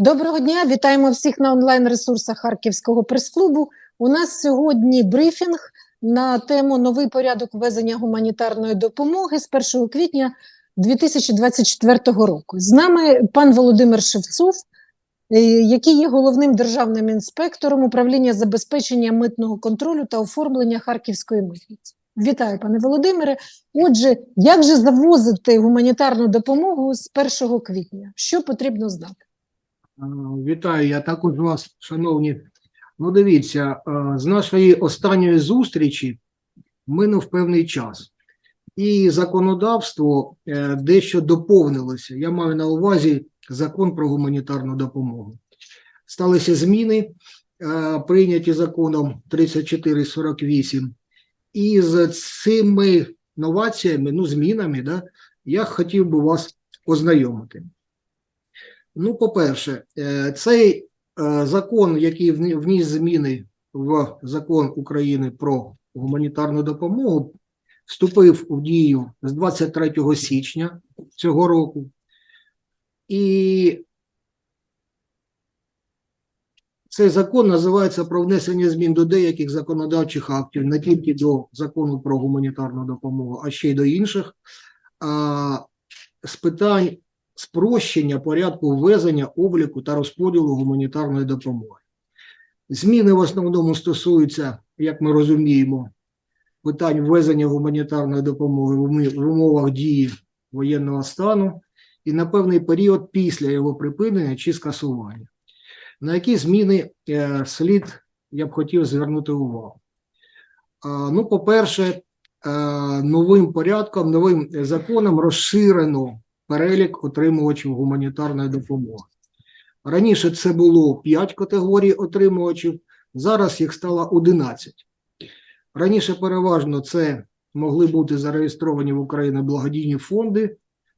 Доброго дня, вітаємо всіх на онлайн-ресурсах Харківського прес-клубу. У нас сьогодні брифінг на тему новий порядок ввезення гуманітарної допомоги з 1 квітня 2024 року. З нами пан Володимир Шевцов, е, який є головним державним інспектором управління забезпечення митного контролю та оформлення Харківської митниці. Вітаю, пане Володимире. Отже, як же завозити гуманітарну допомогу з 1 квітня? Що потрібно знати? Вітаю, я також вас, шановні. Ну, дивіться, з нашої останньої зустрічі минув певний час, і законодавство е, дещо доповнилося. Я маю на увазі закон про гуманітарну допомогу. Сталися зміни, е, прийняті законом 3448. І з цими новаціями, ну, змінами, да, я хотів би вас ознайомити. Ну, по-перше, е, цей е, закон, який вніс зміни в закон України про гуманітарну допомогу, вступив у дію з 23 січня цього року. І цей закон називається про внесення змін до деяких законодавчих актів, не тільки до закону про гуманітарну допомогу, а ще й до інших, з питань спрощення порядку ввезення, обліку та розподілу гуманітарної допомоги. Зміни в основному стосуються, як ми розуміємо, питань ввезення гуманітарної допомоги в умовах дії воєнного стану і на певний період після його припинення чи скасування. На які зміни е, слід я б хотів звернути увагу? Ну, по-перше, е, новим порядком, новим законом розширено перелік отримувачів гуманітарної допомоги. Раніше це було 5 категорій отримувачів, зараз їх стало 11. Раніше переважно це могли бути зареєстровані в Україні благодійні фонди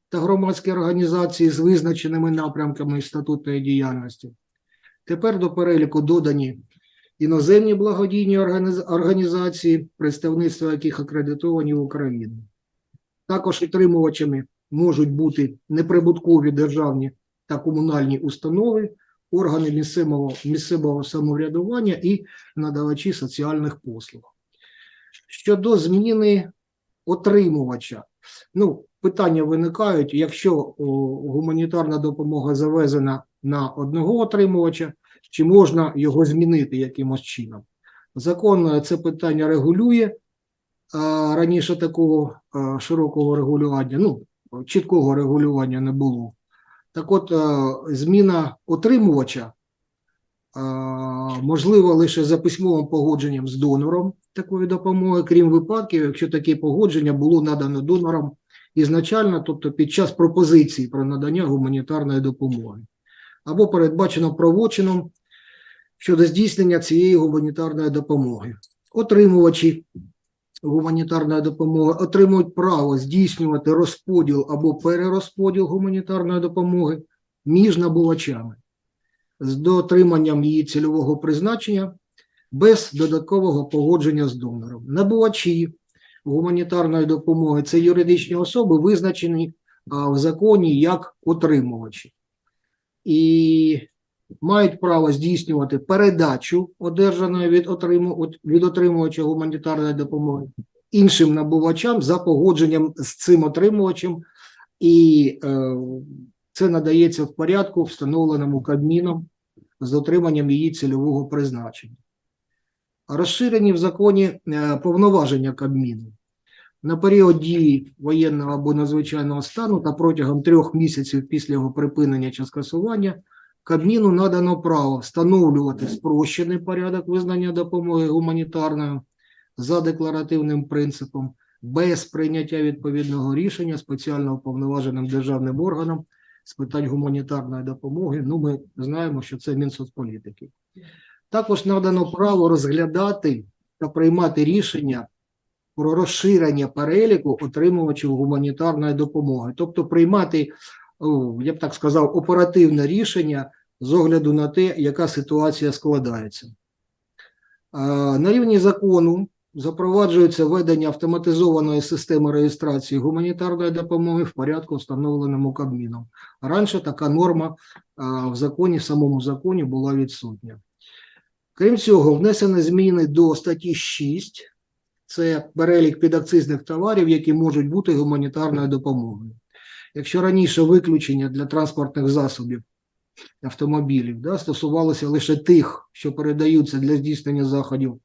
та громадські організації з визначеними напрямками статутної діяльності. Тепер до переліку додані іноземні благодійні організації, представництва яких акредитовані в Україні. Також отримувачами можуть бути неприбуткові державні та комунальні установи, органи місцевого, місцевого самоврядування і надавачі соціальних послуг. Щодо зміни отримувача, ну, питання виникають, якщо о, гуманітарна допомога завезена на одного отримувача, чи можна його змінити якимось чином? Закон е, це питання регулює. Раніше такого е, широкого регулювання, ну, чіткого регулювання не було. Так от, е, зміна отримувача е, можлива лише за письмовим погодженням з донором такої допомоги, крім випадків, якщо таке погодження було надано донором ізначально, тобто під час пропозиції про надання гуманітарної допомоги, або передбачено правочином щодо здійснення цієї гуманітарної допомоги. Отримувачі гуманітарної допомоги отримують право здійснювати розподіл або перерозподіл гуманітарної допомоги між набувачами з дотриманням її цільового призначення без додаткового погодження з донором. Набувачі гуманітарної допомоги це юридичні особи, визначені в законі як отримувачі. І мають право здійснювати передачу одержаної від, отриму, від отримувача гуманітарної допомоги іншим набувачам за погодженням з цим отримувачем, і е, це надається в порядку, встановленому Кабміном з дотриманням її цільового призначення. Розширені в законі е, повноваження Кабміну. На період дії воєнного або надзвичайного стану та протягом трьох місяців після його припинення чи скасування Кабміну надано право встановлювати спрощений порядок визнання допомоги гуманітарною за декларативним принципом без прийняття відповідного рішення спеціально уповноваженим державним органом з питань гуманітарної допомоги. Ну, ми знаємо, що це Мінсоцполітики. Також надано право розглядати та приймати рішення про розширення переліку отримувачів гуманітарної допомоги, тобто приймати, я б так сказав, оперативне рішення з огляду на те, яка ситуація складається. На рівні закону запроваджується введення автоматизованої системи реєстрації гуманітарної допомоги в порядку, встановленому Кабміном. Раніше така норма в законі, в самому законі була відсутня. Крім цього, внесені зміни до статті 6. Це перелік підакцизних товарів, які можуть бути гуманітарною допомогою. Якщо раніше виключення для транспортних засобів автомобілів да, стосувалося лише тих, що передаються для здійснення заходів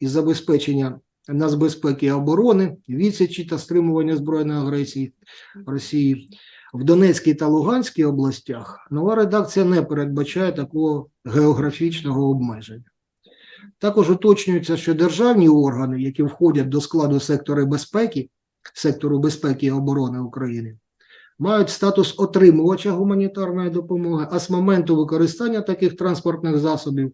із забезпечення нацбезпеки і оборони, відсічі та стримування збройної агресії Росії. В Донецькій та Луганській областях нова редакція не передбачає такого географічного обмеження. Також уточнюється, що державні органи, які входять до складу сектору безпеки, сектору безпеки і оборони України, мають статус отримувача гуманітарної допомоги, а з моменту використання таких транспортних засобів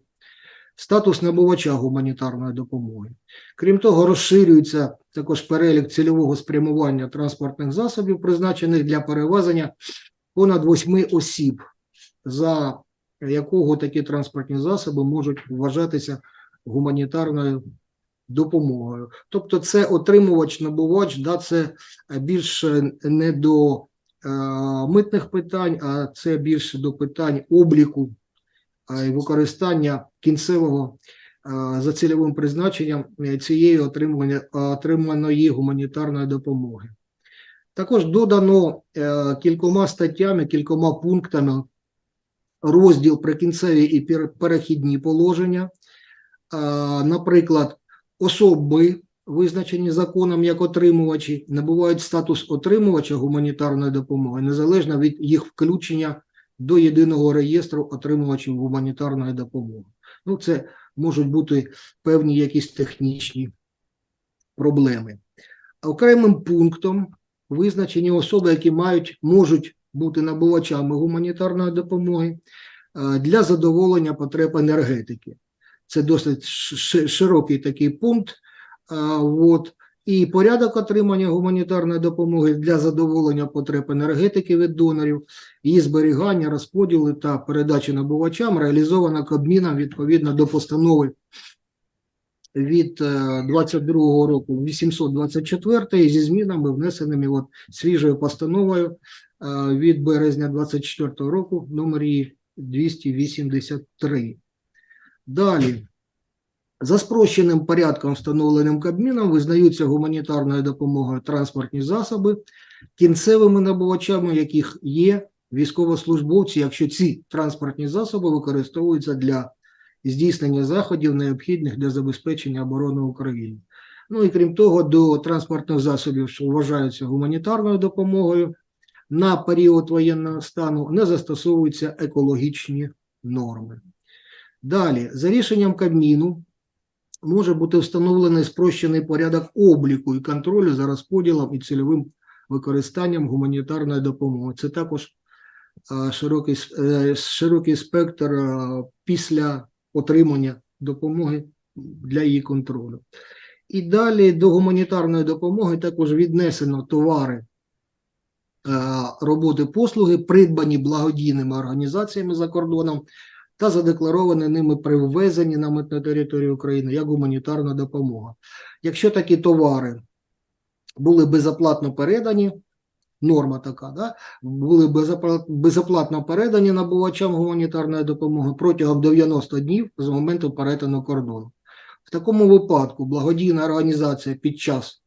статус набувача гуманітарної допомоги. Крім того, розширюється також перелік цільового спрямування транспортних засобів, призначених для перевезення понад восьми осіб, за якого такі транспортні засоби можуть вважатися гуманітарною допомогою. Тобто, це отримувач, набувач, да, це більше не до митних питань, а це більше до питань обліку е, і використання кінцевого е, за цільовим призначенням е, цієї отриманої гуманітарної допомоги. Також додано е, кількома статтями, кількома пунктами розділ прикінцеві і перехідні положення. Е, Наприклад, особи, визначені законом як отримувачі, набувають статус отримувача гуманітарної допомоги незалежно від їх включення до єдиного реєстру отримувачів гуманітарної допомоги. Ну, це можуть бути певні якісь технічні проблеми. Окремим пунктом визначені особи, які мають, можуть бути набувачами гуманітарної допомоги е, для задоволення потреб енергетики. Це досить широкий такий пункт. От. І порядок отримання гуманітарної допомоги для задоволення потреб енергетики від донорів, її зберігання, розподілу та передачі набувачам реалізовано Кабміном відповідно до постанови від е, 22 року 824 зі змінами, внесеними от свіжою постановою е, від березня 24 року, номер її 283. Далі. За спрощеним порядком, встановленим Кабміном, визнаються гуманітарною допомогою транспортні засоби, кінцевими набувачами яких є військовослужбовці, якщо ці транспортні засоби використовуються для здійснення заходів, необхідних для забезпечення оборони України. Ну і крім того, до транспортних засобів, що вважаються гуманітарною допомогою, на період воєнного стану не застосовуються екологічні норми. Далі, за рішенням Кабміну, може бути встановлений спрощений порядок обліку і контролю за розподілом і цільовим використанням гуманітарної допомоги. Це також е, широкий, е, широкий спектр е, після отримання допомоги для її контролю. І далі до гуманітарної допомоги також віднесено товари роботи послуги, придбані благодійними організаціями за кордоном та задекларовані ними при ввезенні на митну територію України як гуманітарна допомога. Якщо такі товари були безоплатно передані, норма така, да, були безопла- безоплатно передані набувачам гуманітарної допомоги протягом 90 днів з моменту перетину кордону. В такому випадку благодійна організація під час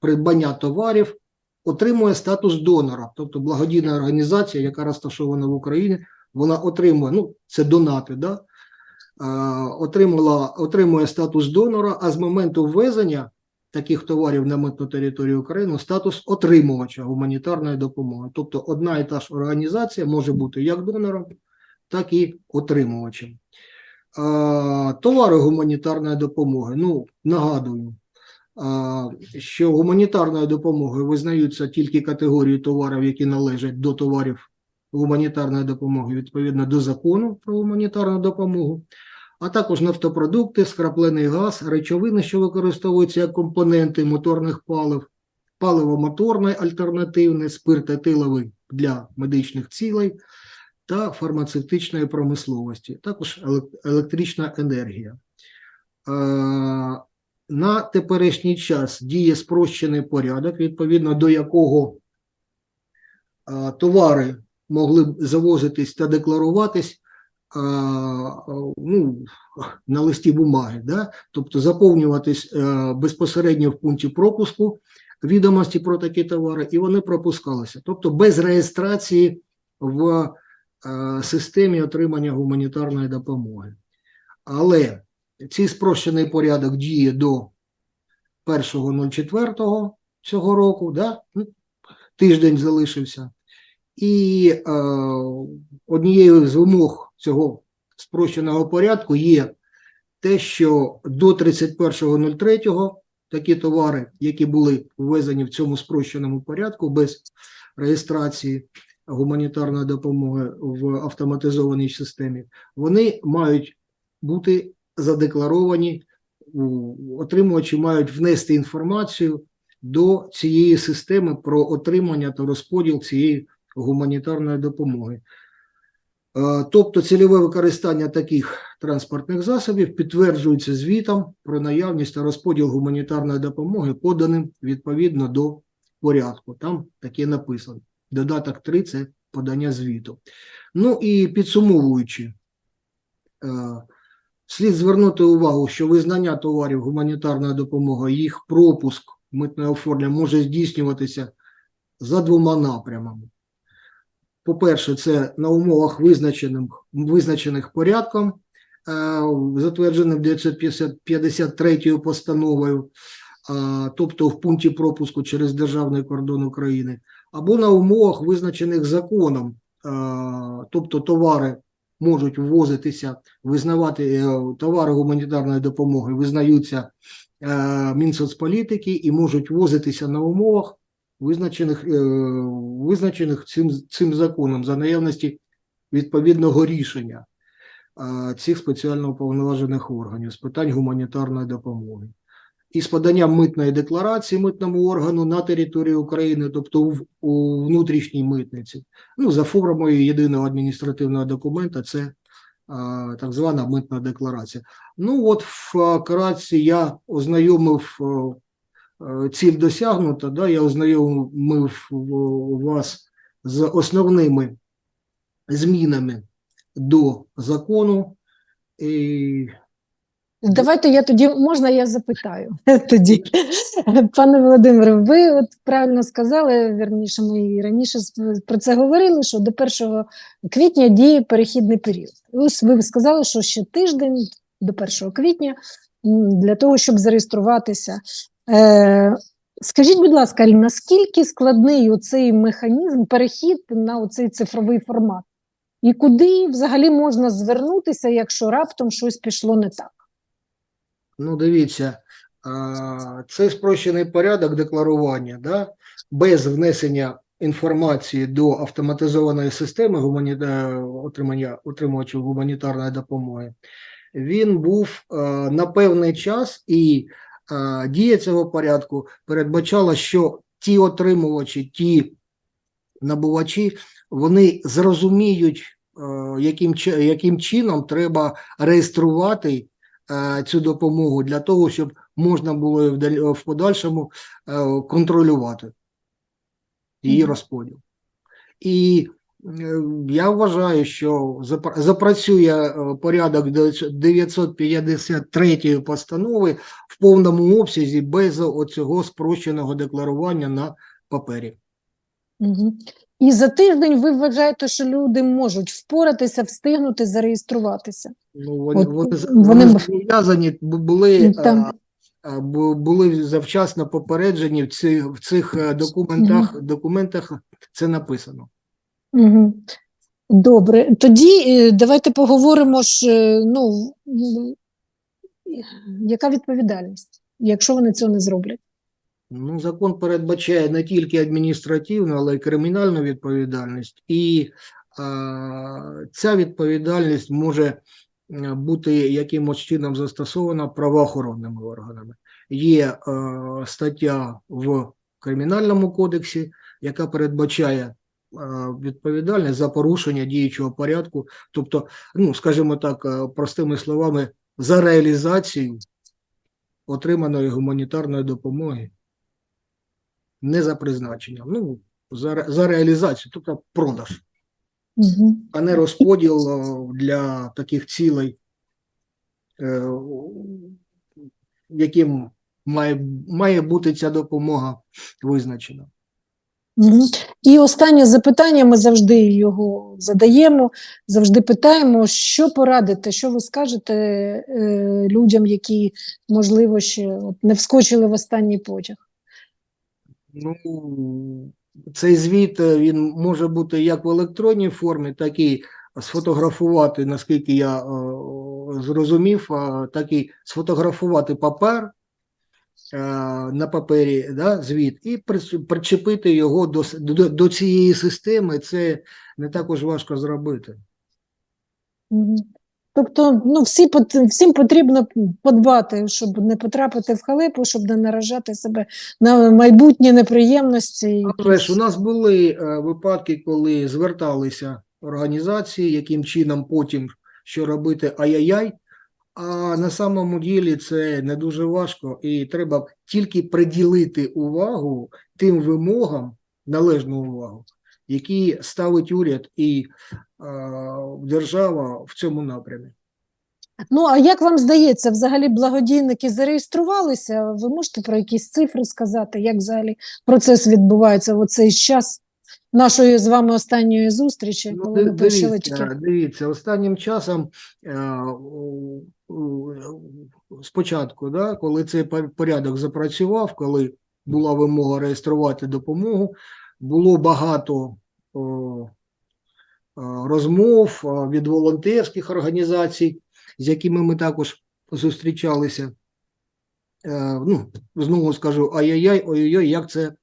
придбання товарів отримує статус донора, тобто благодійна організація, яка розташована в Україні, вона отримує, ну це донати, да? е, отримала, отримує статус донора, а з моменту ввезення таких товарів на митну територію України статус отримувача гуманітарної допомоги. Тобто одна і та ж організація може бути як донором, так і отримувачем. Е, Товари гуманітарної допомоги. Ну, нагадую, е, що гуманітарною допомогою визнаються тільки категорії товарів, які належать до товарів гуманітарної допомоги відповідно до закону про гуманітарну допомогу, а також нафтопродукти, скраплений газ, речовини, що використовуються як компоненти моторних палив, паливо моторне альтернативне, спирт етиловий для медичних цілей та фармацевтичної промисловості, також електрична енергія. Е, на теперішній час діє спрощений порядок, відповідно до якого товари могли б завозитись та декларуватись а, ну, на листі бумаги, да? тобто заповнюватись е, безпосередньо в пункті пропуску відомості про такі товари, і вони пропускалися, тобто без реєстрації в е, системі отримання гуманітарної допомоги. Але цей спрощений порядок діє до 1.04 цього року, да? тиждень залишився. І е, однією з вимог цього спрощеного порядку є те, що до 31.03 такі товари, які були ввезені в цьому спрощеному порядку без реєстрації гуманітарної допомоги в автоматизованій системі, вони мають бути задекларовані, отримувачі мають внести інформацію до цієї системи про отримання та розподіл цієї гуманітарної допомоги. Е, Тобто цільове використання таких транспортних засобів підтверджується звітом про наявність та розподіл гуманітарної допомоги, поданим відповідно до порядку. Там таке написано. Додаток 3 – це подання звіту. Ну і підсумовуючи, е, слід звернути увагу, що визнання товарів гуманітарної допомоги, їх пропуск митне оформлення може здійснюватися за двома напрямами. По-перше, це на умовах визначених, визначених порядком, е, затвердженим 953 постановою, тобто в пункті пропуску через державний кордон України, або на умовах, визначених законом, тобто товари можуть ввозитися, визнавати е, товари гуманітарної допомоги, визнаються е, Мінсоцполітики і можуть ввозитися на умовах, визначених, е, визначених цим, цим законом за наявності відповідного рішення цих спеціально уповноважених органів з питань гуманітарної допомоги. І з поданням митної декларації митному органу на території України, тобто в, у внутрішній митниці, ну, за формою єдиного адміністративного документа, це е, так звана митна декларація. Ну от вкратце я ознайомив е, ціль досягнута, да, я ознайомив вас з основними змінами до закону. І Давайте я тоді можна я запитаю тоді, пане Володимире, ви от правильно сказали, вірніше, ми і раніше про це говорили, що до 1 квітня діє перехідний період. Ось ви сказали, що ще тиждень до 1 квітня для того, щоб зареєструватися. Е, скажіть, будь ласка, наскільки складний оцей механізм, перехід на оцей цифровий формат? І куди взагалі можна звернутися, якщо раптом щось пішло не так? Ну, дивіться, а, цей спрощений порядок декларування, да, без внесення інформації до автоматизованої системи гуманіта... отримання отримувачів гуманітарної допомоги, він був е, на певний час, і е, дія цього порядку передбачала, що ті отримувачі, ті набувачі, вони зрозуміють, е, яким, яким чином треба реєструвати е, цю допомогу для того, щоб можна було в подальшому е, контролювати її розподіл. І е, я вважаю, що запра- запрацює е, порядок 953 постанови в повному обсязі без оцього спрощеного декларування на папері. І за тиждень ви вважаєте, що люди можуть впоратися, встигнути зареєструватися? Ну, вони, От вони, вони вони зобов'язані бу- були, Там. бу- були завчасно попереджені в цих, в цих е, документах, документах це написано. Угу. Добре, тоді е, давайте поговоримо ж, е, ну, яка відповідальність, якщо вони цього не зроблять? Ну, закон передбачає не тільки адміністративну, але й кримінальну відповідальність. І а, ця відповідальність може е, бути якимось чином застосована правоохоронними органами. Є е, стаття в Кримінальному кодексі, яка передбачає е, відповідальність за порушення діючого порядку, тобто, ну, скажімо так, е, простими словами, за реалізацію отриманої гуманітарної допомоги не за призначенням, ну, за, за реалізацію, тобто продаж, Угу. а не розподіл е, для таких цілей, е, яким має, має бути ця допомога визначена. Угу. І останнє запитання, ми завжди його задаємо, завжди питаємо, що порадите, що ви скажете е, людям, які, можливо, ще от, не вскочили в останній потяг. Ну, цей звіт е, він може бути як в електронній формі, так і сфотографувати, наскільки я е, зрозумів, так і сфотографувати папер на папері, да, звіт, і причепити його до, до, до цієї системи. Це не також важко зробити. Тобто, ну, всі, всім потрібно подбати, щоб не потрапити в халепу, щоб не наражати себе на майбутні неприємності. Але ж у нас були е, випадки, коли зверталися організації, яким чином потім що робити ай-яй-яй. А на самому ділі це не дуже важко, і треба тільки приділити увагу тим вимогам, належну увагу, які ставить уряд і е, держава в цьому напрямі. Ну, а як вам здається, взагалі благодійники зареєструвалися? Ви можете про якісь цифри сказати, як взагалі процес відбувається в цей час нашої з вами останньої зустрічі, Ну, коли ми почали дивіться, тільки. дивіться, останнім часом е, спочатку, да, коли цей порядок запрацював, коли була вимога реєструвати допомогу, було багато розмов від волонтерських організацій, з якими ми також зустрічалися. Е, Ну, знову скажу, ай-яй-яй, ой-ой-ой, як це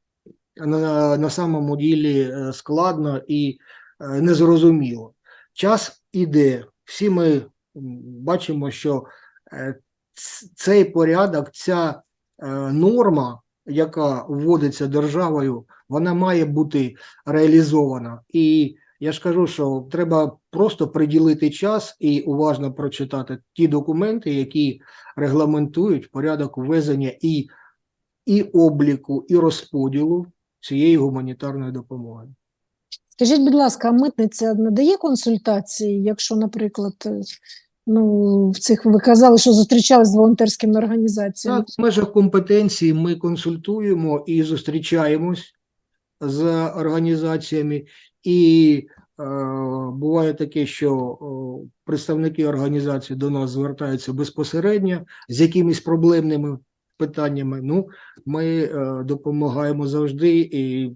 на, на самому ділі е, складно і е, незрозуміло. Час іде. Всі ми бачимо, що е, цей порядок, ця е, норма, яка вводиться державою, вона має бути реалізована. І я ж кажу, що треба просто приділити час і уважно прочитати ті документи, які регламентують порядок ввезення і, і обліку, і розподілу цієї гуманітарної допомоги. Скажіть, будь ласка, а митниця надає консультації, якщо, наприклад, е, ну, в цих ви казали, що зустрічались з волонтерськими організаціями? Так, в межах компетенції ми консультуємо і зустрічаємось з організаціями, і е, буває таке, що о, представники організації до нас звертаються безпосередньо з якимись проблемними питаннями. Ну, ми е, допомагаємо завжди і е,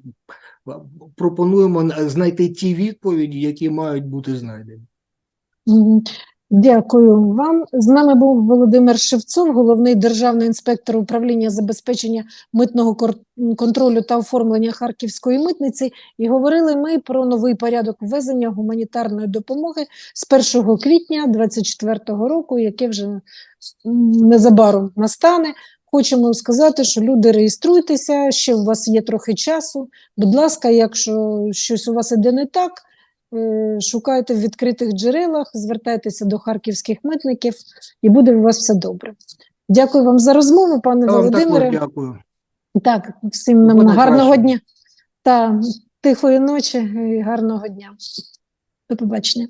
пропонуємо знайти ті відповіді, які мають бути знайдені. Дякую вам. З нами був Володимир Шевцов, головний державний інспектор управління забезпечення митного контролю та оформлення Харківської митниці. І говорили ми про новий порядок ввезення гуманітарної допомоги з 1 квітня 2024 року, яке вже незабаром настане. Хочемо сказати, що люди реєструйтеся, ще у вас є трохи часу. Будь ласка, якщо щось у вас іде не так, Е, Шукайте в відкритих джерелах, звертайтеся до харківських митників, і буде у вас все добре. Дякую вам за розмову, пане Володимире. дякую. Так, всім нам гарного найкращого. дня та тихої ночі і гарного дня. До побачення.